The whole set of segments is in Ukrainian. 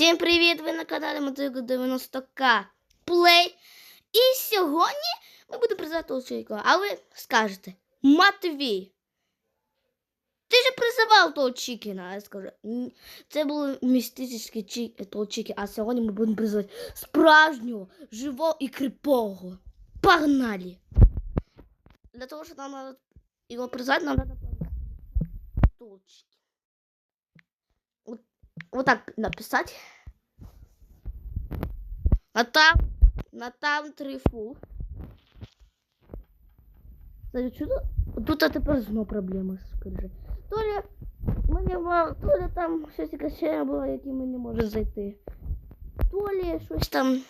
Всім привіт! Ви на каналі Мотику 90К Плей. І сьогодні ми будемо призивати Олчейка. А ви скажете, Матвій, ти же призивав того Чікіна. Я скажу, це були містичні Чікі, а сьогодні ми будемо призивати справжнього, живого і кріпого. Погнали! Для того, щоб нам його призвати, нам треба того Чікі. Вот, так написать. А там, на там трифу. Кстати, чудо? Тут тепер знову проблема, скажи. То ли ми не то ли там щось якась ще було, які ми не можемо зайти. То ли щось там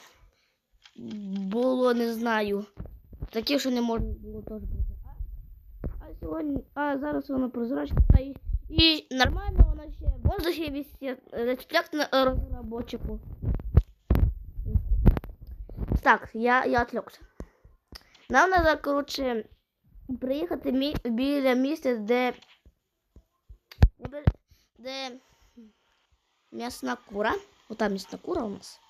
було, не знаю. Таке, що не можна було теж. А, а сьогодні, а зараз воно прозрачне та і, і нормально воно ще в воздухі висить. Респект на розробочику. Так, я, я отвлекся. Нам треба, коротше, приїхати мі... біля місця, де. де- м'ясна кура. Ота м'ясна кура у нас.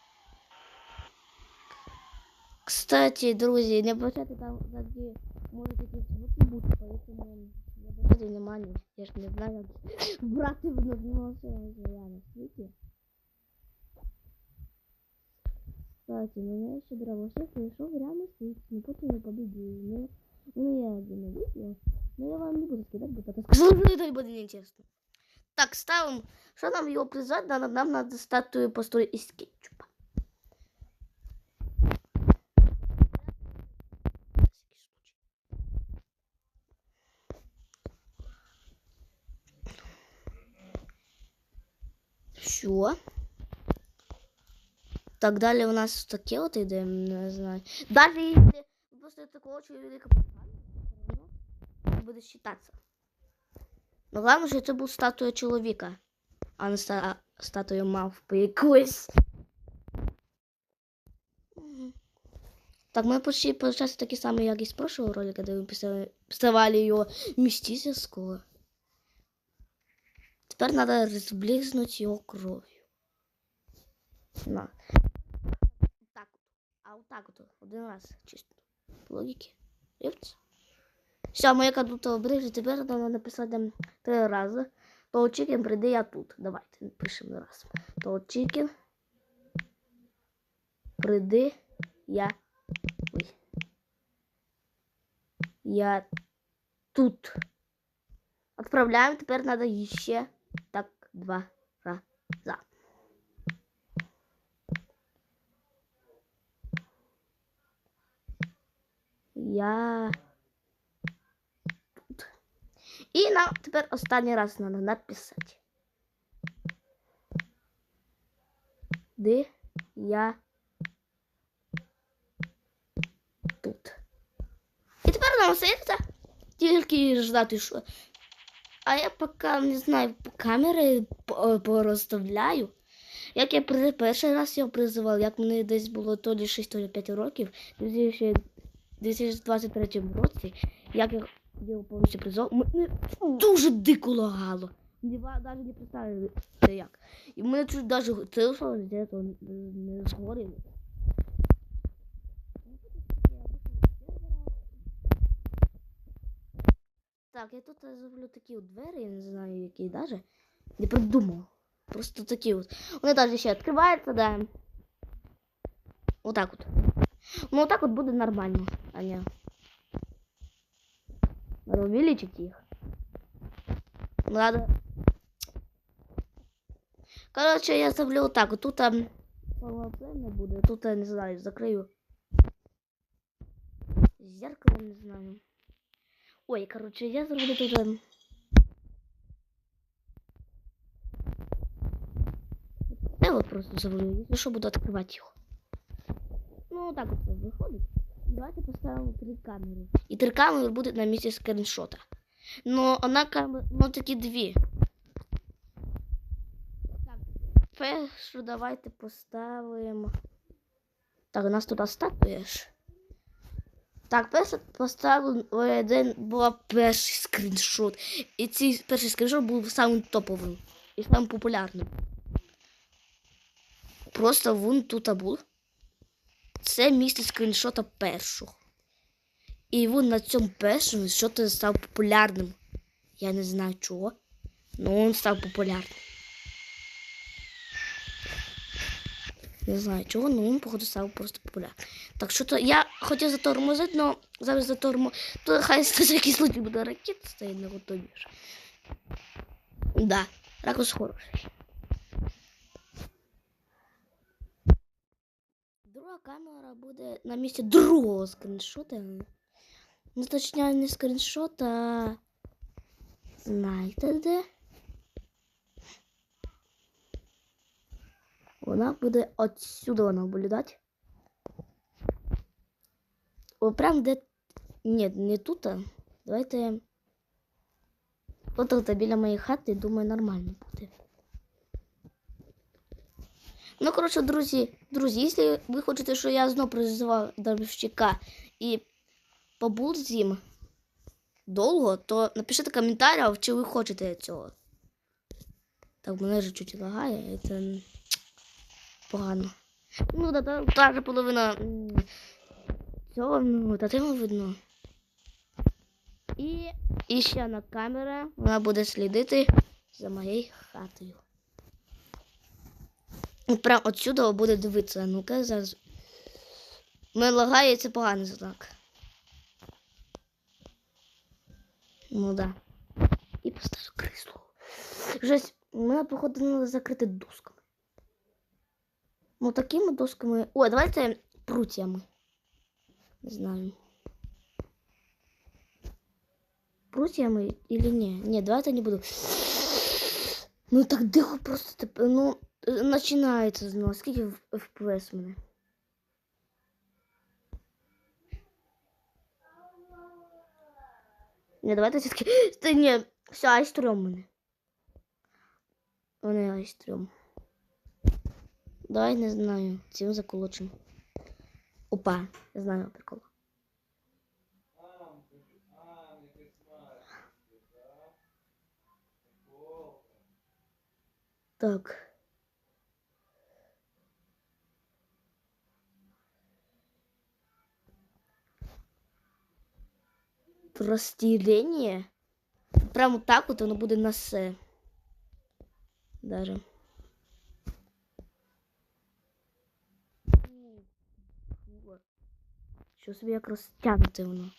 Кстати, друзі, не бачите там, де можуть якісь звуки бути, поэтому не обращайте внимания. Я ж не знаю, як брати в одному на світі. Кстати, меня еще дровосек пришел реально свет. Не потом я победил. Ну, ну я один видео. Но я вам не буду скидать, потому что это будет неинтересно. Так, ставим. Что нам его призвать? Нам, нам надо статую построить из кетчупа. Все. Так, далі у нас таке от іде, не знаю. Даже если после такого человека буде считаться. Ну, главное, що це був статуя чоловіка, а не ста... статуя мавпи якоїсь. Мгм. Так, ми почти, получается, такі самі, як і з прошлого ролика, де ми писали, писали його містического. Тепер треба розблизнути його кров'ю. На. Так от. А отак от один раз чисто. Логіки. Єпц. Все, моя кадута обрежі, тепер треба написати три рази. То чикен прийде я тут. Давайте пишемо раз. То чикен. Прийди я. Ой. Я тут. Отправляем. Теперь надо еще так два раза. Я тут. І нам тепер останній раз треба написати. Де я тут. І тепер нам остається тільки ждати, що. А я поки не знаю, камери по- порозставляю. Як я перший раз його призивав, як мені десь було то лі 6, то лі 5 років, в 2023 році, як я його повністю призвав, мене дуже дико лагало. Навіть не представили це як. І мене чуть навіть телефон не згорів. Так, я тут зроблю такі от двері, я не знаю, які даже. Не придумав. Просто такі от. Вони навіть ще відкриваються, да. Отак от. Ну, отак от буде нормально, а не. Надо увеличить их. Надо. Короче, я ставлю вот так. Вот тут там полноценно буде. Тут я не знаю, закрою. Зеркало не знаю. Ой, короче, я зроблю тут. ем, Я вот просто зроблю. Если что, буду открывать их. Ну, так вот выходит. Давайте поставим три камеры. И три камеры будут на месте скриншота. Но она камера, ну таки дві. Так, першу давайте поставимо. Так, у нас тут статуя ж. Так, перше поставив один був перший скріншот. І цей перший скріншот був самим топовим і самим популярним. просто вон тут був. Це місце скріншота першого. І він на цьому першому що-то став популярним. Я не знаю чого. Ну він став популярним. Не знаю чого, але він, походу, став просто популярним. Так що то я хотів затормозити, але зараз затормо. То хай на який случай буде ракет стоїть на готові. Да, ракурс хороший. Друга камера буде на місці другого скріншота. Ну, точніше, не скріншота, а знаєте де? Вона буде отсюда наблюдати. О, прям де. Ні, не тут. Давайте. От тут біля моєї хати, думаю, нормально буде. Ну, коротше, друзі, друзі, якщо ви хочете, щоб я знову призивав Дарбівщика і побув з ним довго, то напишіть в коментарях, чи ви хочете цього. Так, мене вже чуть лагає, це погано. Ну, да, та, та же половина цього, ну, та тему видно. І, і ще одна камера, вона буде слідити за моєю хатою. От Прям отсюда буде дивитися. Ну-ка, зараз. Мене лагає, це поганий знак. Ну да. І поставлю крісло. Жесть, мене, походу, закрити досками. Ну, такими досками. Ой, давайте прутьями. Не знаю. Прутьями или не? Ні, давайте не буду. Ну так диху просто тепер. Ну, е, починається знову. Скільки в- FPS в мене? Ні, давайте все-таки. Та ні, все, айстрем мене. Вони айстрем. Давай не знаю. Цим заколочим. Опа, я знаю прикол. Так. Розстілення. Прямо так от воно буде на все. Даже. Що собі як розтягнути воно.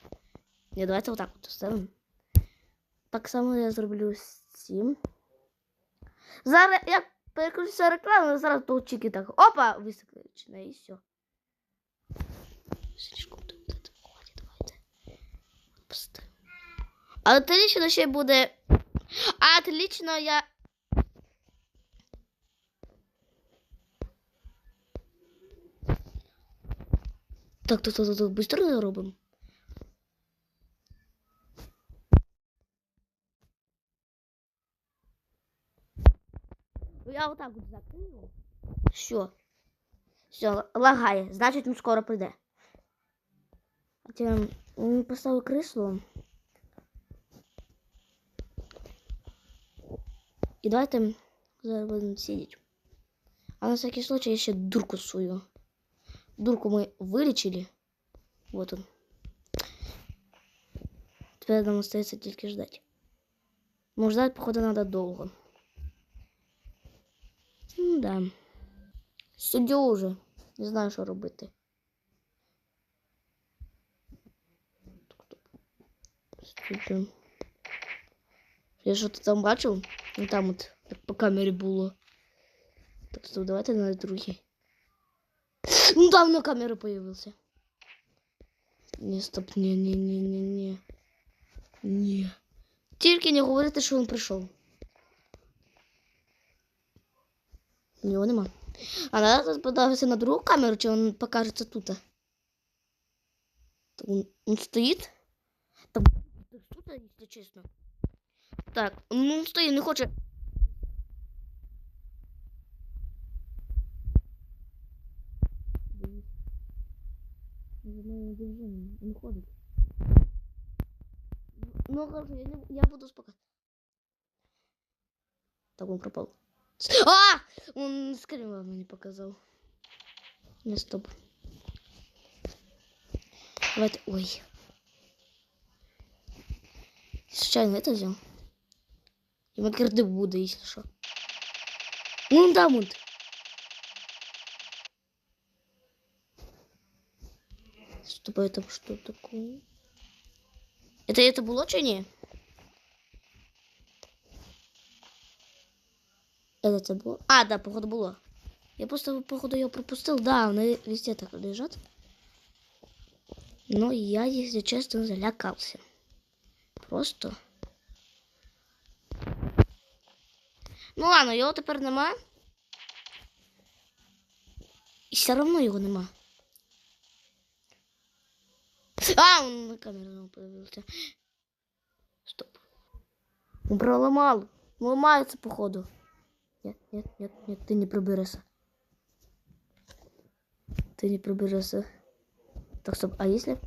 Ні, давайте отак от ставимо. Так само я зроблю з цим. Зараз я переключуся рекламу, зараз толчики так. Опа! Високличено і все. Слишком тут виходить, давайте. Поставимо. А отлично ще буде. Отлично я. Так, так, так, так, так, быстро заробимо. Я отак от закрию. Все. Все, лагає. Значить, він скоро прийде. Хотя м, поставив крісло. І давайте зараз будемо сидіти. А на всякий случай я ще дурку свою. Дурку мы вылечили. Вот он. Теперь нам остается только ждать. Но ждать, походу, надо долго. Ну да. Сидю уже. Не знаю, що робити. Сиджу. Я ти там бачив? Ну там от так по камері було. Так, стоп, давайте на другий. Ну там на камеру появился. Не, стоп, не, не, не, не, не. Не. Тільки не говорите, що він прийшов. Його нема. А зараз подивитися на другу камеру, чи він покажеться тут. Так, він, стоїть? Так, тут, якщо. Так, ну він стоїть, не хоче. Нажимаю на движение, он ходит. Ну, хорошо, я, не, я буду спокойно. Так, он пропал. А! Он скрин ладно не показал. Не стоп. Давайте. Ой. Случайно это взял. И макарды буду, если что. Ну да, мут. Стоп, а это что такое? Это это было чи ні? Это це було? А, да, походу було. Я просто, походу, ее пропустил. Да, они везде так лежат. Но я, если честно, залякался. Просто. Ну ладно, його тепер нема. І все одно його нема. А, он на камеру появился. Стоп. Он проломал. Ломается, походу. Нет, нет, нет, нет, ты не проберешься. Ты не проберешься. Так, стоп, а если...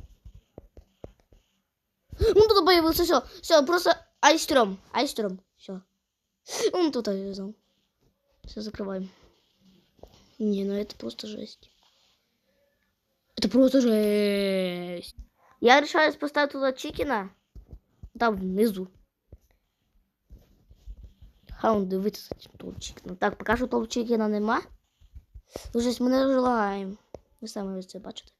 Он тут появился, все, все, просто айстром, айстром, все. Он тут завязал. Все, закрываем. Не, ну это просто жесть. Это просто жесть. Я решаю поставить туда чикена. Там внизу. Хаунд дивитися того чікена. Так, поки що того чікена нема. Вже ми не желаємо. Ви самі це бачите.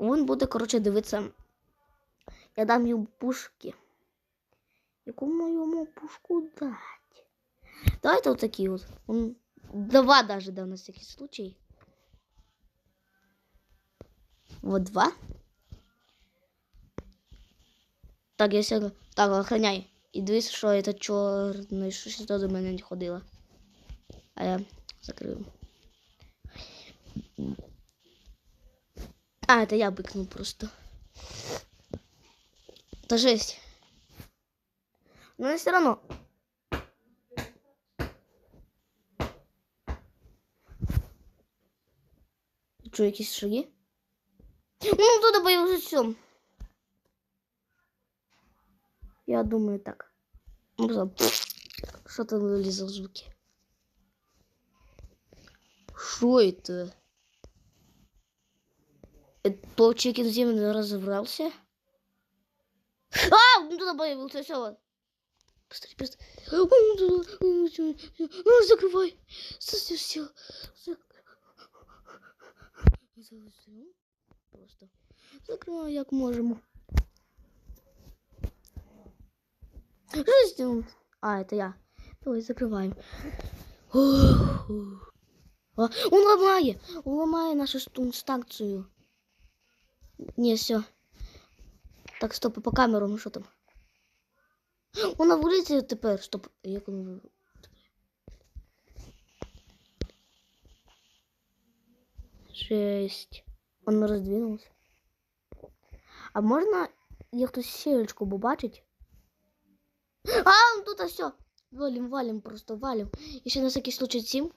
Він буде, коротше, дивитися. Я дам йому пушки. Яку йому пушку дати? Давайте вот такі от. Он два даже дав на всякий случай. Вот два. Так, я сяду. Так, охраняй. І дивись, що це чорний, що ще до мене не ходила. А я закрив. А, это я быкнул просто. Это жесть. Но все равно. Что, якісь шаги? Ну, тут появился все. Я думаю так. Ну, Что там вылезло звуки? Что это? Это чекин земли разобрался? А, он туда появился, все. Быстрее, быстрее. Закрывай. Все, все. Просто. Закрывай, как можем. А, это я. Давай, закрываем. А, он ломає. Он ломає нашу стун- станцію. Не, все. Так, стоп, по камерам, що там? Вона вулиці тепер. Стоп. Як воно? Жесть. Он роздвинулся. А можна я хтось сілечку побачить? А, он тут все. Валим, валим, просто валим. Еще на всякий случай сим.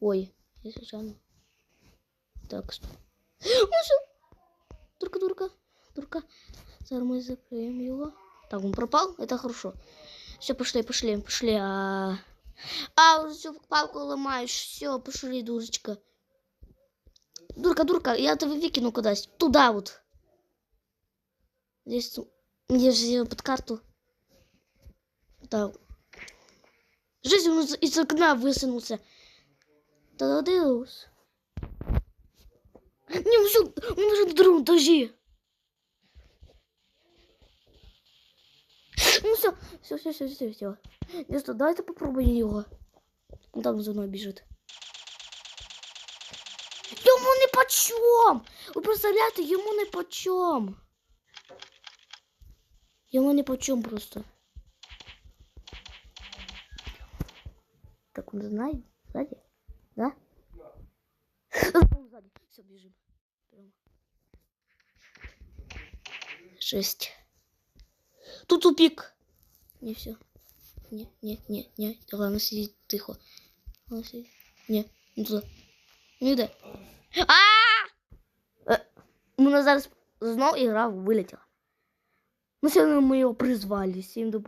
Ой, я случайно. Так. Он все. Дурка, дурка, дурка. Зараз мы закроем его. Так, он пропал, это хорошо. Все, пошли, пошли, пошли. А, а уже всю палку ломаешь. Все, пошли, дурочка. Дурка, дурка, я тебя выкину куда-то. Туда вот. Здесь, ту- я же сделал под карту. Так. Жизнь он из, из окна высунулся. Тададеус. Не, он, всё- он уже на другом этаже. Ну все, все, все, все, все, все. Не что, давайте попробуем его. Он там за мной бежит. Йому не почем! Ви представляєте, йому не почем. Йому не почем просто. Так он знает? Сзади? Да? Он сзади. Все, бежим. Прямо. Шесть. Тут тупик. Не все. Не, не, не, не. Главное сидеть тихо. Главное сидеть. Не, не туда. Не йде. А! У мене зараз знов ігра вилетіла. Ну, равно мы его призвали, всем до